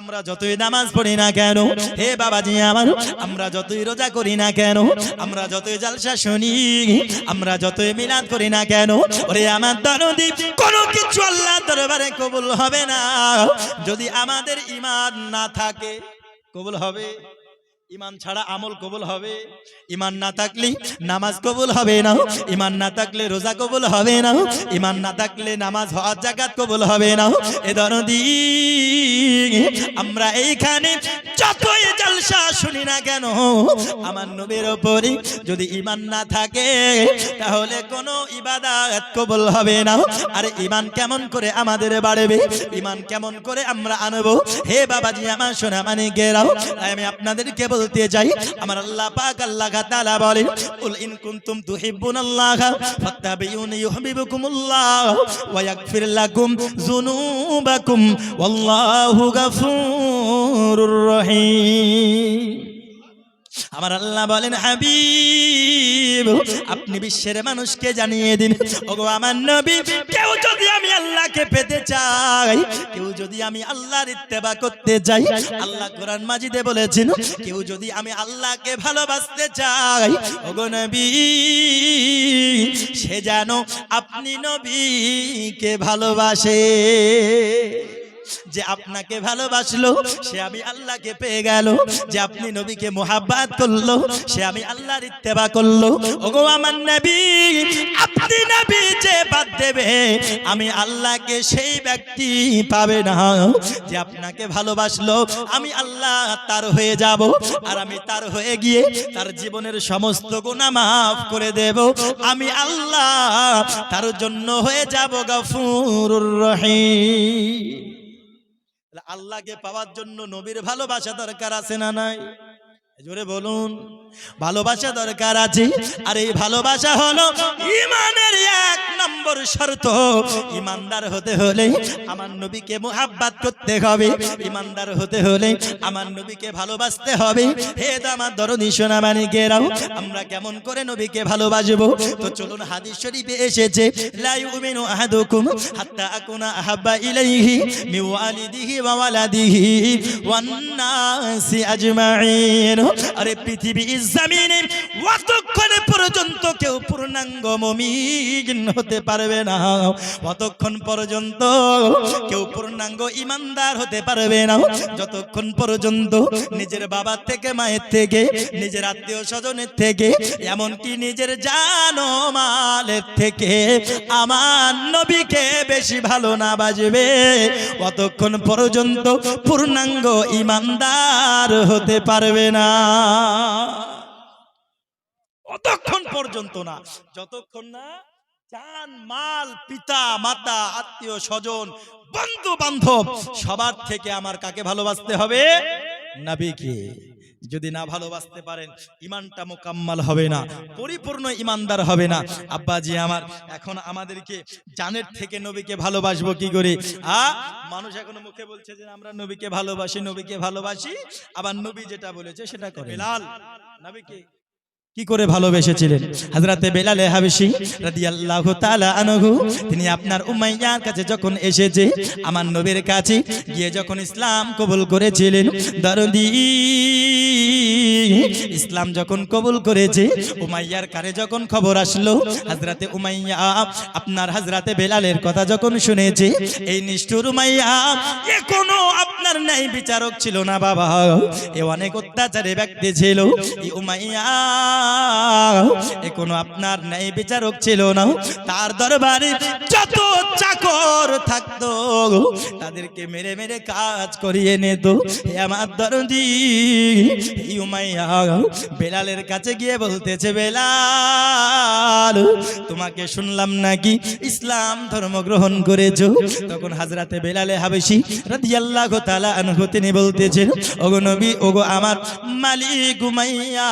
আমরা যতই নামাজ পড়ি না কেন? হে বাবাজি আমার, আমরা যতই রোজা করি না কেন? আমরা যতই জালসা শুনি, আমরা যতই মিলাদ করি না কেন? ওরে আমার দরদি কোনো কিছু আল্লাহ দরবারে কবুল হবে না। যদি আমাদের ইমান না থাকে, কবুল হবে? ইমান ছাড়া আমল কবুল হবে। ইমান না থাকলে নামাজ কবুল হবে না। ইমান না থাকলে রোজা কবুল হবে না। ইমান না থাকলে নামাজ হওয়ার জাকাত কবুল হবে না। এ দরদি, আমরা এইখানে যতই জলসা শুনি না কেন, আমার নবীর ওপরে যদি ইমান না থাকে, তাহলে কোনো ইবাদত কবুল হবে না। আর ইমান কেমন করে আমাদের বাড়বে? ইমান কেমন করে আমরা আনব? হে বাবাজি, আমার সোনা মানে গেরাও আমি আপনাদেরকে বলতে যাই। আমার আল্লাহ পাক আল্লাহ তাআলা বলেন কুল ইন কুনতুম তুহিব্বুনাল্লাহ ফাত্তাবিউনি ইউহিব্বুকুমুল্লাহ ওয়া ইয়াগফির লাকুম যুনুবাকুম ওয়াল্লাহু গাফুরুর রহিম। আমার আল্লাহ বলেন, হাবিব আপনি বিশ্বের মানুষকে জানিয়ে দিন। ওগো আমার নবী, কেউ যদি আমি আল্লাহকে পেতে চাই, কেউ যদি আমি আল্লাহর ইত্তেবা করতে চাই, আল্লাহ কোরআন মাজিদে বলেছেন, কেউ যদি আমি আল্লাহকে ভালোবাসতে চাই, ওগো নবী, সে যেন আপনি নবীকে ভালোবাসে। যে আপনাকে ভালোবাসলো, সে আমি আল্লাহকে পেয়ে গেল। যে আপনি নবীকে মোহাব্বাত করল, সে আমি আল্লাহর ইত্তেবা করল। ওগো আমার নবী, আপনি নবী যে বাদ দেবে, আমি আল্লাহকে সেই ব্যক্তি পাবে না। যে আপনাকে ভালোবাসলো, আমি আল্লাহ তার হয়ে যাব, আর আমি তার হয়ে গিয়ে তার জীবনের সমস্ত গুনাহ মাফ করে দেব। আমি আল্লাহ তার জন্য হয়ে যাব গফুরুর রহিম। আল্লাহকে পাওয়ার জন্য নবীর ভালোবাসা দরকার আছে না নাই? জোরে বলুন, ভালোবাসা দরকার আছে? আর এই ভালোবাসা হলো ইমানের এক নম্বর শর্ত। ইমানদার হতে হলে আমার নবীকে মোহাব্বাত করতে হবে। ইমানদার হতে হলে আমার নবীকে ভালোবাসতে হবে। হে আমার দরদি সোনা মানিকেরাও আমরা কেমন করে নবীকে ভালোবাসবো? তো চলুন হাদিস শরীফে এসেছে আহাদুকুম হাত্তা আকুনা আহাব্বা ইলাইহি মিন ওয়া ওয়ালাদিহি ওয়ান নাসি আরে পৃথিবী পর্যন্ত কেউ পূর্ণাঙ্গ মুমিন হতে পারবে না। অতক্ষণ পর্যন্ত কেউ পূর্ণাঙ্গ ইমানদার হতে পারবে না। যতক্ষণ পর্যন্ত নিজের বাবার থেকে, মায়ের থেকে, নিজের আত্মীয় স্বজনের থেকে, এমনকি নিজের জানো মালের থেকে আমার নবীকে বেশি ভালো না বাজবে। অতক্ষণ পর্যন্ত পূর্ণাঙ্গ ইমানদার হতে পারবে না। অতক্ষণ পর্যন্ত না, যতক্ষণ না চান মাল পিতা মাতা আত্মীয় স্বজন বন্ধু বান্ধব সবার থেকে আমার কাকে ভালোবাসতে হবে? নাবিকে। যদি না ভালোবাসতে পারেন ইমানটা মোকাম্মাল হবে না পরিপূর্ণ ইমানদার হবে না। আব্বাজি আমার এখন আমাদেরকে জানের থেকে নবীকে ভালোবাসবো কি করে? আ মানুষ এখনও মুখে বলছে যে আমরা নবীকে ভালোবাসি নবীকে ভালোবাসি আবার নবী যেটা বলেছে সেটা করে। লাল নবীকে। কি করে ভালোবেসেছিলেন? হাজরাতে বেলালে হাবিসি রাদিয়াল্লাহু তাআলা আনহু, তিনি আপনার উমাইয়ার কাছে যখন এসেছে, আমার নবীর কাছে গিয়ে যখন ইসলাম কবুল করেছিলেন দরদি ইসলাম যখন কবুল করেছে, উমাইয়ার কানে যখন খবর আসলো হযরতে উমাইয়া, আপনার হযরতে বেলালের কথা যখন শুনেছে, এই নিষ্ঠুর উমাইয়া, এ কোনো আপনার নাই বিচারক ছিল না বাবা। এ অনেক অত্যাচারে ব্যক্তি ছিল, এই উমাইয়া, এ কোনো আপনার ন্যায় বিচারক ছিল না। তার দরবারে যত চাকর থাকতো, তাদেরকে মেরে মেরে কাজ করিয়ে নিত। আমার দরদি উমাইয়া বেলালের কাছে গিয়ে বলতেছে, বেলাল, তোমাকে শুনলাম নাকি? ইসলাম ধর্ম গ্রহণ করেছ? তখন হাজরাতে বেলালে হাবেশি রাদিয়াল্লাহু তাআলা আনহু তিনি বলতেছেন, ওগো নবী, ওগো আমার মালিক উমাইয়া,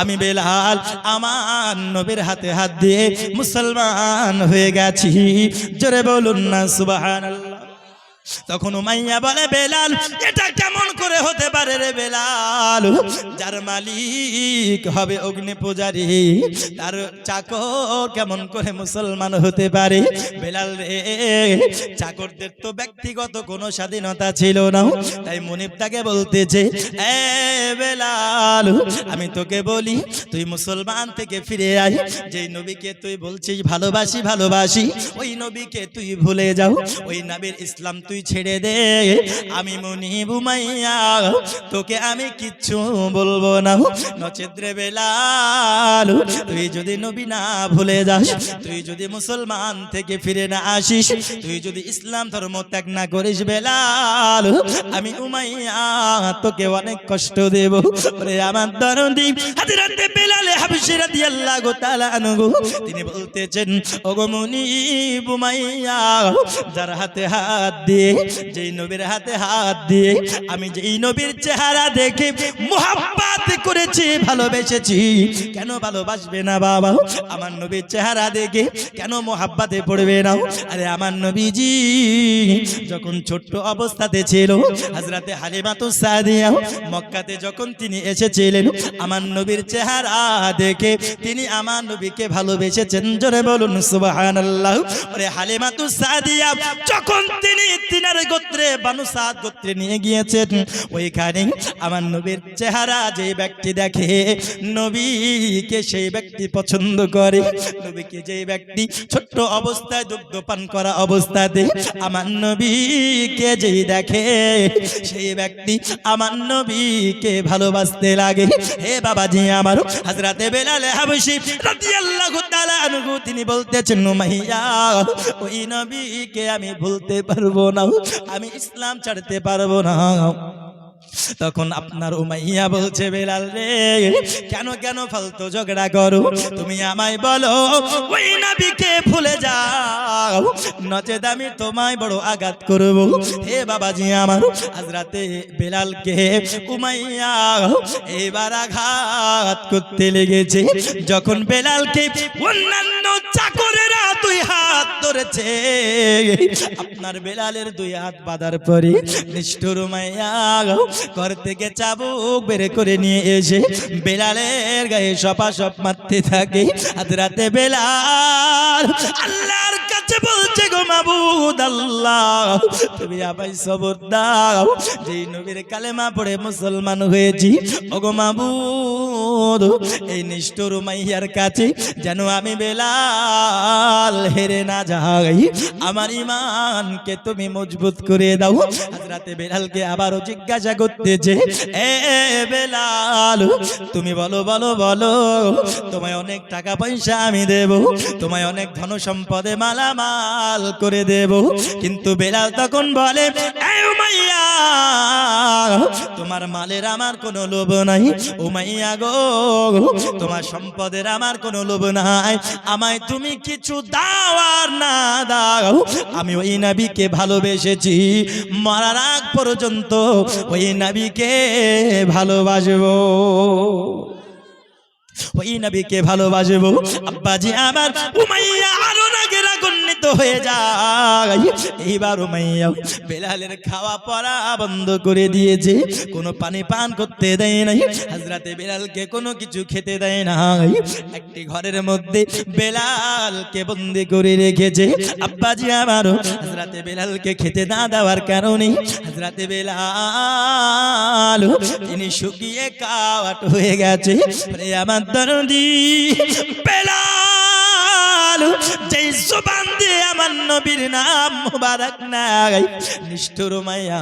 আমি বেলাল, আমার নবীর হাতে হাত দিয়ে মুসলমান হয়ে গেছি। জোরে বলুন না, সুবহানাল্লাহ। তখন উমাইয়া বলে, বেলাল, এটা কেমন করে হতে পারে রে বেলাল? যার মালিক হবে অগ্নি পূজারী, তার চাকর কেমন করে মুসলমান হতে পারে? বেলাল রে, চাকরদের তো ব্যক্তিগত কোনো স্বাধীনতা ছিল না। তাই মনিব তাকে বলতেছে, এ বেলাল, আমি তোকে বলি, তুই মুসলমান থেকে ফিরে আয়। যেই নবীকে তুই বলছিস, ভালোবাসি ভালোবাসি, ওই নবীকে তুই ভুলে যাও। ওই নবীর ইসলাম তুই ছেড়ে দে। আমি মনিব উমাইয়া তোকে আমি কিচ্ছু বলব না। নচেদ্রে বেলাল, তুই যদি নবী না ভুলে যাস, তুই যদি মুসলমান থেকে ফিরে না আসিস, তুই যদি ইসলাম ধর্ম ত্যাগ না করিস বেলাল, আমি উমাইয়া, তোকে অনেক কষ্ট দেব। ওরে আমার দরদি, হাজরাতে বেলালে হাবশি রাদিয়াল্লাহু তাআলা আনহু, তিনি বলতেছেন, ওগো মুনিব বুমাইয়া যার হাতে হাত দিয়ে যেই নবীর হাতে হাত দিয়ে আমি যেই নবীর চেহারা দেখে মোহাব্বত করেছি, ভালোবেসেছি। কেন ভালোবাসবে না বাবা? আমার নবীর চেহারা দেখে কেন মোহাব্বাতে পড়বে না? আরে আমার নবীজি, যখন ছোট্ট অবস্থাতে ছিল হাজরাতে হালিমাতু সাদিয়া, মক্কাতে যখন তিনি এসেছিলেন, আমার নবীর চেহারা দেখে তিনি আমার নবীকে ভালোবেসেছেন। জোরে বলুন, সুবহানাল্লাহ। আরে হালিমাতু সাদিয়া, যখন তিনি তিনার গোত্রে বানু সাদ গোত্রে নিয়ে গিয়েছেন। ওইখানে আমার নবীর চেহারা যে ব্যক্তি দেখে, নবীকে সেই ব্যক্তি পছন্দ করে। নবীকে যে ব্যক্তি ছোট্ট অবস্থায় দুগ্ধ পান করা অবস্থাতে আমার নবীকে যেই দেখে, সেই ব্যক্তি আমার নবীকে ভালোবাসতে লাগে। হে বাবাজি আমার হাজরাতে বেলালে হাবশি রাদিয়াল্লাহু তাআলা আনহু, তিনি বলতেছেন মাইয়া ওই নবীকে আমি ভুলতে পারব না। আমি ইসলাম ছাড়তে পারব না। তখন আপনার উমাইয়া বলছে বেলাল রে কেন কেন ফালতু ঝগড়া করো? তুমি আমায় বলো ওই নবীকে ভুলে যাও। নচেত আমি তোমায় বড় আঘাত করব। হে বাবাজি আমার আজ রাতে বেলালকে উমাইয়া এবার আঘাত করতে লেগেছে। যখন বেলালকে অন্যান্য চাকরেরা দুই হাত ধরেছে। আপনার বেলালের দুই হাত বাঁধার পরে নিষ্ঠুর মাইয়া ঘর থেকে চাবুক বের করে নিয়ে এসে বেলালের গায়ে সপা সপ মারতে থাকে। আজ রাতে বেলাল আল্লাহর কাছে বলছে গো মাবুদ আল্লাহ, তুমি আমায় সবর দাও। যেই নবীর কালেমা পড়ে মুসলমান হয়েছি, ওগো মাবুদ, এই নিষ্ঠুর মাইয়ার কাছে যেন আমি বেলাল হেরে না যাই, আমার ইমানকে তুমি মজবুত করে দাও। রাতে বেলালকে আবারও জিজ্ঞাসা করতেছে, এ বেলাল, তুমি বলো বলো বলো, তোমায় অনেক টাকা পয়সা আমি দেব, তোমায় অনেক ধন সম্পদে মালামাল করে দেব। কিন্তু বেলাল তখন বলে তোমার মালের আমার কোনো লোভ নাই। উমাইয়া গো, তোমার সম্পদের আমার কোনো লোভ নাই। আমায় তুমি কিছু দাও আর না দাও। আমি ওই নাবিকে ভালোবেসেছি। মরার আগ পর্যন্ত ওই নাবিকে ভালোবাসবো। ওই নবীকে ভালোবাসবো। আব্বাজি আমার, উমাইয়া আরও রাগান্বিত হয়ে যায়। এইবার উমাইয়া বেলালের খাওয়া পড়া বন্ধ করে দিয়েছে। কোনো পানি পান করতে দেয় নাই। হাজরাতে বেলালকে কোনো কিছু খেতে দেয় নাই। একটি ঘরের মধ্যে বেলালকে বন্দি করে রেখেছে। আব্বাজি আমারও হাজরাতে বেলালকে খেতে না দেওয়ার কারণে হাজরাতে বেলাল তিনি শুকিয়ে কাওয়াট হয়ে গেছে। আমার দরদি, বেলাল জবান দিয়ে আমার নবীর নাম মুবারক নাই। নিষ্ঠুর মাইয়া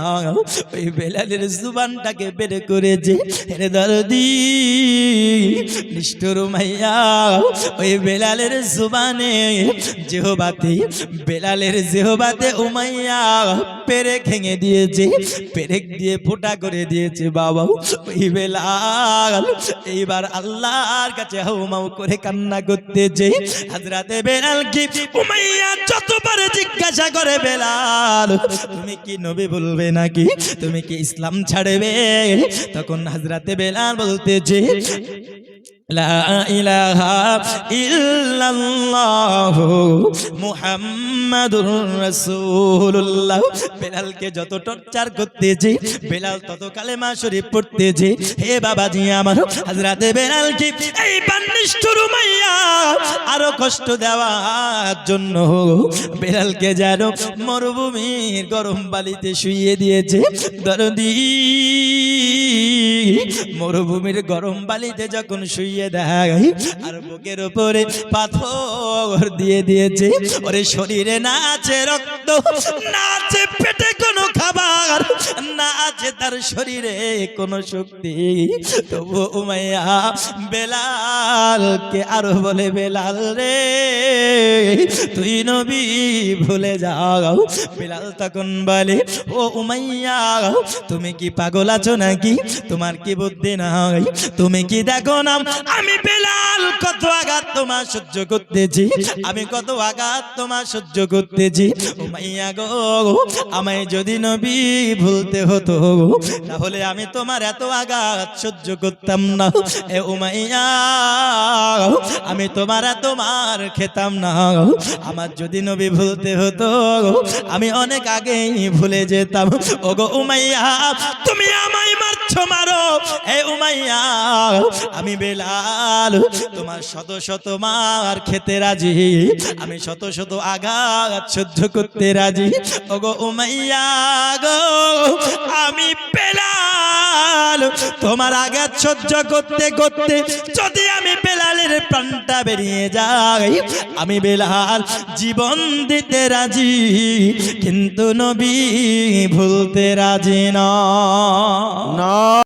ওই বেলালের জুবানটাকে বের করেছে। রে দরদি, নিষ্ঠুর মাইয়া ওই বেলালের জুবানে জেহবাতে, বেলালের জেহবাতে উমাইয়া পেরেক ভেঙে দিয়েছে, পেরেক দিয়ে ফোটা করে দিয়েছে বাবা। ওই বেলাল এইবার আল্লাহর কাছে হাউমাউ করে কান্না করতেছে। হাজরাতে বেলাল কি উমাইয়া যতবার জিজ্ঞাসা করে বেলাল, তুমি কি নবী বলবে নাকি? তুমি কি ইসলাম ছাড়বে? তখন হাজরাতে বেলাল বলতেছে লা ইলাহা ইল্লাল্লাহ মুহাম্মাদুর রাসূলুল্লাহ। বেলালকে যত টর্চার করতেছি, বেলাল তত কালেমা শরীফ পড়তেছে। হে বাবাজি আমার, হযরতে বেলালকে এই বান্নিষ্ঠুর উমাইয়া আরও কষ্ট দেওয়ার জন্য বেলালকে যেন মরুভূমির গরম বালিতে শুইয়ে দিয়েছে। দরদি মরুভূমির গরম বালিতে যখন শুইয়ে দেয় আর বুকের উপরে পাথর দিয়ে দিয়েছে। ওরে শরীরে নাচে রক্ত নাচে পেটে খাবার না আছে তার শরীরে কোনো শক্তি। তবু উমাইয়া বেলালকে আরও বলে, বেলাল রে, তুই নবী ভুলে যাও। বেলাল তখন বলে, ও উমাইয়া, তুমি কি পাগল আছো নাকি? তোমার কি বুদ্ধি নাই? তুমি কি দেখো না? আমি বেলাল, কত আঘাত তোমার সহ্য করতেছি। আমি কত আঘাত তোমার সহ্য করতেছি। উমাইয়া গো, আমায় যদি নবী ভুলতে হতো। তাহলে আমি তোমার এত আঘাত সহ্য করতাম না। এ উমাইয়া, আমি তোমার এত মার খেতাম না। আমার যদি নবী ভুলতে হতো, আমি অনেক আগেই ভুলে যেতাম। ওগো উমাইয়া, তুমি আমায় মারছো মারো। এ উমাইয়া, আমি বেলাল, তোমার শত শত মার খেতে রাজি। আমি শত শত আঘাত সহ্য করতে রাজি। ওগো উমাইয়া গো, আমি বেলাল, তোমার আঘাত সহ্য করতে করতে যদি বেলালের প্রাণটা বেরিয়ে যায়। আমি বেলাল, জীবন দিতে রাজি, কিন্তু নবী ভুলতে রাজি না। না।